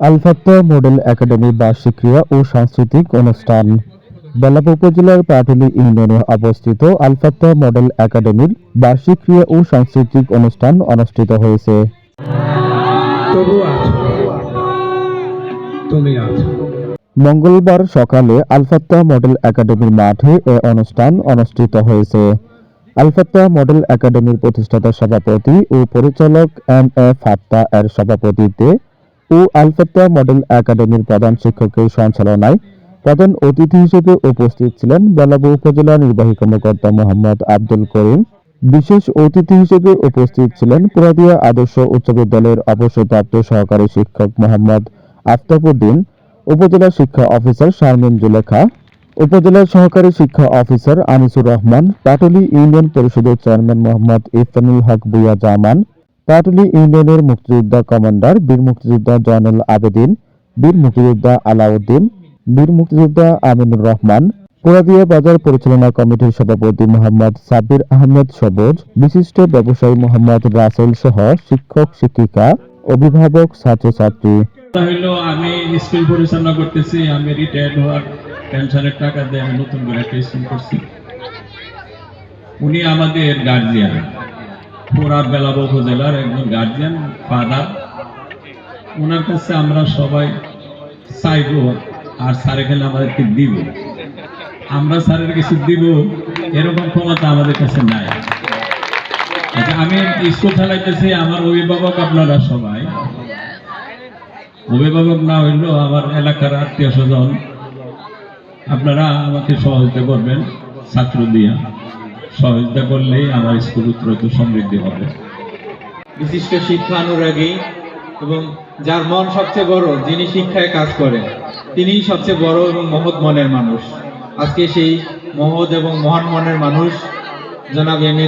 আলফাত্তা model academy বার্ষিক ক্রীড়া ও সাংস্কৃতিক অনুষ্ঠান। বেলাব উপজেলার পাটুলি ইউনিয়নে অবস্থিত আলফাত্তা মডেল একাডেমির বার্ষিক ক্রীড়া ও সাংস্কৃতিক অনুষ্ঠান অনুষ্ঠিত হয়েছে। মঙ্গলবার সকালে আলফাত্তা মডেল একাডেমির মাঠে এ অনুষ্ঠান অনুষ্ঠিত হয়েছে। আলফাত্তা মডেল একাডেমির প্রতিষ্ঠাতা সভাপতি ও পরিচালক এম এ ফাত্তা এর সভাপতিত্বে ও আলফাত্তা মডেল একাডেমির প্রধান শিক্ষকের সঞ্চালনায় প্রধান অতিথি হিসেবে উপস্থিত ছিলেন বেলাবু উপজেলা নির্বাহী কর্মকর্তা মোহাম্মদ আব্দুল করিম। বিশেষ অতিথি হিসেবে উপস্থিত ছিলেন পুরাদিয়া আদর্শ উচ্চ বিদ্যালয়ের অবসরপ্রাপ্ত সহকারী শিক্ষক মোহাম্মদ আফতাবুদ্দিন উপজেলা শিক্ষা অফিসার শারমিন জুলেখা উপজেলার সহকারী শিক্ষা অফিসার আনিসুর রহমান, পাটুলি ইউনিয়ন পরিষদের চেয়ারম্যান মোহাম্মদ ইফতানুল হক বুয়া জামান পাটুলি ইউনিয়নের মুক্তিযোদ্ধা কমান্ডার, বীর মুক্তিযোদ্ধা জয়নুল আবেদিন, বীর মুক্তিযোদ্ধা আলাউদ্দিন, বীর মুক্তিযোদ্ধা আমিনুর রহমান, পোড়াদিয়া বাজার পরিচালনা কমিটির সভাপতি মোহাম্মদ সাব্বির আহমেদ সবুজ, বিশিষ্ট ব্যবসায়ী মোহাম্মদ রাসেল সহ শিক্ষক, শিক্ষিকা, অভিভাবক, ছাত্রছাত্রী। হইল, আমি স্কুল পরিচালনা করতেছি, আমি রিটায়ার্ড হওয়ার টাকা দিয়ে আমি নতুন করে করছি। উনি আমাদের গার্জিয়ান পুরা বেলাব উপজেলার একজন গার্জিয়ান ফাদার ওনার কাছে আমরা সবাই চাইব আর স্যার এখানে আমাদেরকে দিব। আমরা স্যারের কিছু দিব এরকম ক্ষমতা আমাদের কাছে নাই। আচ্ছা, আমি স্কুল চালাইতেছি আমার অভিভাবক আপনারা সবাই। অভিভাবক না হইলেও আমার এলাকার আত্মীয় স্বজন আপনারা আমাকে সহযোগিতা করবেন ছাত্র দিয়া। সহযোগিতা করলেই আমার স্কুল উত্তরত সমৃদ্ধি হবে। বিশিষ্ট শিক্ষানুরাগী এবং যার মন সবচেয়ে বড়, যিনি শিক্ষায় কাজ করেন, তিনিই সবচেয়ে বড় এবং মহৎ মনের মানুষ। আজকে সেই মহৎ এবং মহান মনের মানুষ, জনাব এম এ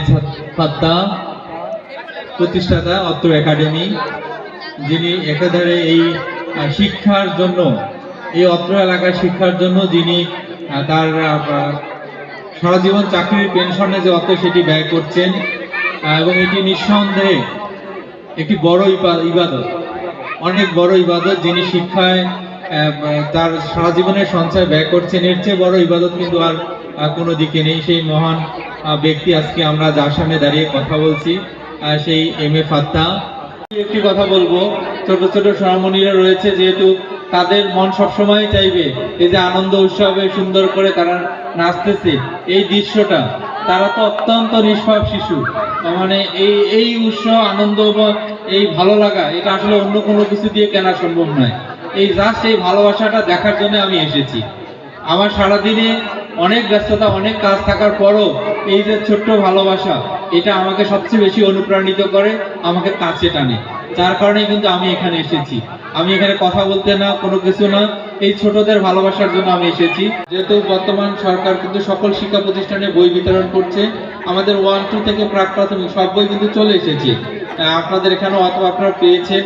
প্রতিষ্ঠাতা অত্র একাডেমি, যিনি একাধারে এই শিক্ষার জন্য, এই অত্র এলাকার শিক্ষার জন্য যিনি তার সারা জীবন চাকরির পেনশনে যে অর্থ সেটি ব্যয় করছেন এবং এটি নিঃসন্দেহে একটি বড় ইবা- ইবাদত। অনেক বড় ইবাদত যিনি শিক্ষায় তার সারা জীবনের সঞ্চয় ব্যয় করছেন, এর চেয়ে বড় ইবাদত কিন্তু আর কোনো দিকে নেই। সেই মহান ব্যক্তি আজকে আমরা যার সামনে দাঁড়িয়ে কথা বলছি সেই এম এ ফাত্তা। একটি কথা বলব, ছোট ছোট সহমণিরা রয়েছে যেহেতু তাদের মন সবসময় চাইবে এই যে আনন্দ উৎসবে সুন্দর করে তারা নাচতেছে। এই দৃশ্যটা, তারা তো অত্যন্ত নিষ্পাপ শিশু। মানে এই এই উৎসব, আনন্দ এই ভালো লাগা, এটা আসলে অন্য কোনো কিছু দিয়ে কেনা সম্ভব নয়। এই জাস্ট এই ভালোবাসাটা দেখার জন্য আমি এসেছি। আমার সারাদিনে অনেক ব্যস্ততা, অনেক কাজ থাকার পরও এই যে ছোট্ট ভালোবাসা, এটা আমাকে সবচেয়ে বেশি অনুপ্রাণিত করে, আমাকে কাছে টানে। যার কারণে কিন্তু আমি এখানে এসেছি। আমি এখানে কথা বলতে না, কোনো কিছু না। এই ছোটদের ভালোবাসার জন্য আমি এসেছি। যেহেতু বর্তমান সরকার কিন্তু সকল শিক্ষা প্রতিষ্ঠানে বই বিতরণ করছে, আমাদের ওয়ান টু থেকে প্রাক প্রাথমিক সব বই কিন্তু চলে এসেছে। আপনাদের এখানে অথবা আপনারা পেয়েছেন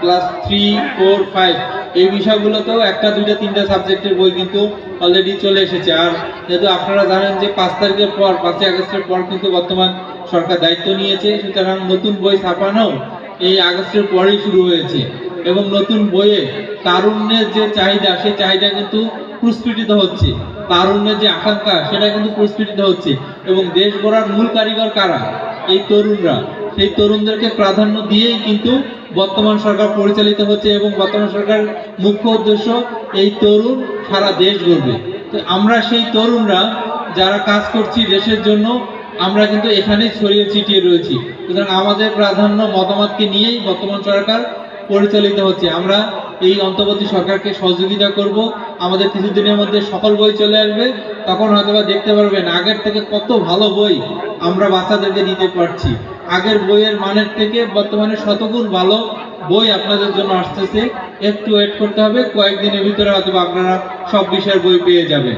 ক্লাস থ্রি ফোর ফাইভ এই বিষয়গুলোতেও একটা, দুইটা, তিনটা সাবজেক্টের বই কিন্তু অলরেডি চলে এসেছে। আর যেহেতু আপনারা জানেন যে পাঁচ তারিখের পর, পাঁচই আগস্টের পর কিন্তু বর্তমান সরকার দায়িত্ব নিয়েছে, সুতরাং নতুন বই ছাপানো এই আগস্টের পরেই শুরু হয়েছে। এবং নতুন বইয়ে তারুণ্যের যে চাহিদা, সেই চাহিদা কিন্তু প্রস্ফুটিত হচ্ছে। তারুণ্যের যে আকাঙ্ক্ষা, সেটা কিন্তু প্রস্ফুটিত হচ্ছে। এবং দেশ গড়ার মূল কারিগর কারা? এই তরুণরা। সেই তরুণদেরকে প্রাধান্য দিয়েই কিন্তু বর্তমান সরকার পরিচালিত হচ্ছে এবং বর্তমান সরকার মুখ্য উদ্দেশ্য এই তরুণ সারা দেশ গড়বে। তো আমরা সেই তরুণরা যারা কাজ করছি দেশের জন্য, আমরা কিন্তু এখানেই ছড়িয়ে ছিটিয়ে রয়েছি। সুতরাং আমাদের প্রাধান্য মতামতকে নিয়েই বর্তমান সরকার পরিচালিত হচ্ছে। আমরা এই অন্তর্বর্তী সরকারকে সহযোগিতা করব। আমাদের কিছুদিনের মধ্যে সকল বই চলে আসবে। তখন হয়তোবা দেখতে পারবেন আগের থেকে কত ভালো বই আমরা বাচ্চাদেরকে দিতে পারছি। আগের বইয়ের মানের থেকে বর্তমানে শতগুণ ভালো বই আপনাদের জন্য আসতেছে। একটু ওয়েট করতে হবে। কয়েকদিনের ভিতরে হয়তো আপনারা সব বিষয়ের বই পেয়ে যাবেন।